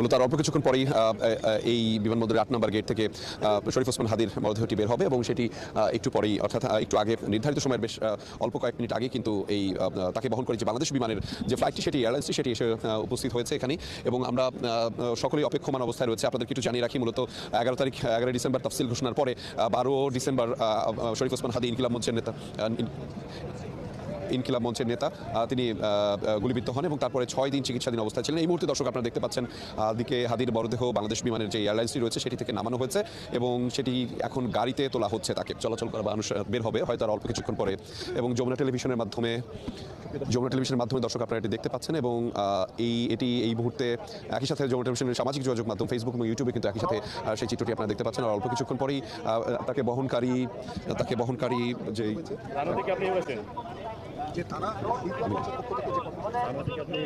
মূলত আর অল্প কিছুক্ষণ পরেই এই বিমানবন্দরের আট নম্বর গেট থেকে শরীফ ওসমান হাদির মরদেহটি বের হবে এবং সেটি একটু পরেই, অর্থাৎ একটু আগে, নির্ধারিত সময়ের বেশ অল্প কয়েক মিনিট আগে কিন্তু এই তাকে বহন করে যে বাংলাদেশ বিমানের যে ফ্লাইটটি, সেটি এয়ারলাইন্সটি সেটি এসে উপস্থিত হয়েছে এখানে এবং আমরা সকলেই অপেক্ষমান অবস্থায় রয়েছে। আপনাদেরকে একটু জানিয়ে রাখি, মূলত, এগারো তারিখ, এগারোই ডিসেম্বর তফসিল ঘোষণার পরে বারো ডিসেম্বর শরীফ ওসমান হাদি ইনকিলাব মঞ্চের নেতা ইনকিলাব মঞ্চের নেতা তিনি গুলিবিদ্ধ হন এবং তারপরে ছয় দিন চিকিৎসাধীন অবস্থায় ছিলেন। এই মুহূর্তে দর্শক আপনারা দেখতে পাচ্ছেন দিকে হাদির মরদেহ বাংলাদেশ বিমানের যে এয়ারলাইন্সটি রয়েছে, সেটি থেকে নামানো হয়েছে এবং সেটি এখন গাড়িতে তোলা হচ্ছে তাকে। চলাচল করা মানুষ বের হবে, হয়তো আর অল্প কিছুক্ষণ পরে। এবং যমুনা টেলিভিশনের মাধ্যমে, যমুনা টেলিভিশনের মাধ্যমে দর্শক আপনারা এটি দেখতে পাচ্ছেন এবং এই, এটি এই মুহূর্তে একই সাথে যমুনা টেলিভিশনের সামাজিক যোগাযোগ মাধ্যম ফেসবুক এবং ইউটিউবে কিন্তু একই সাথে সেই চিত্রটি আপনারা দেখতে পাচ্ছেন। আর অল্প কিছুক্ষণ পরেই তাকে বহনকারী তাকে বহনকারী যে যে তারা আমাদেরকে আপনি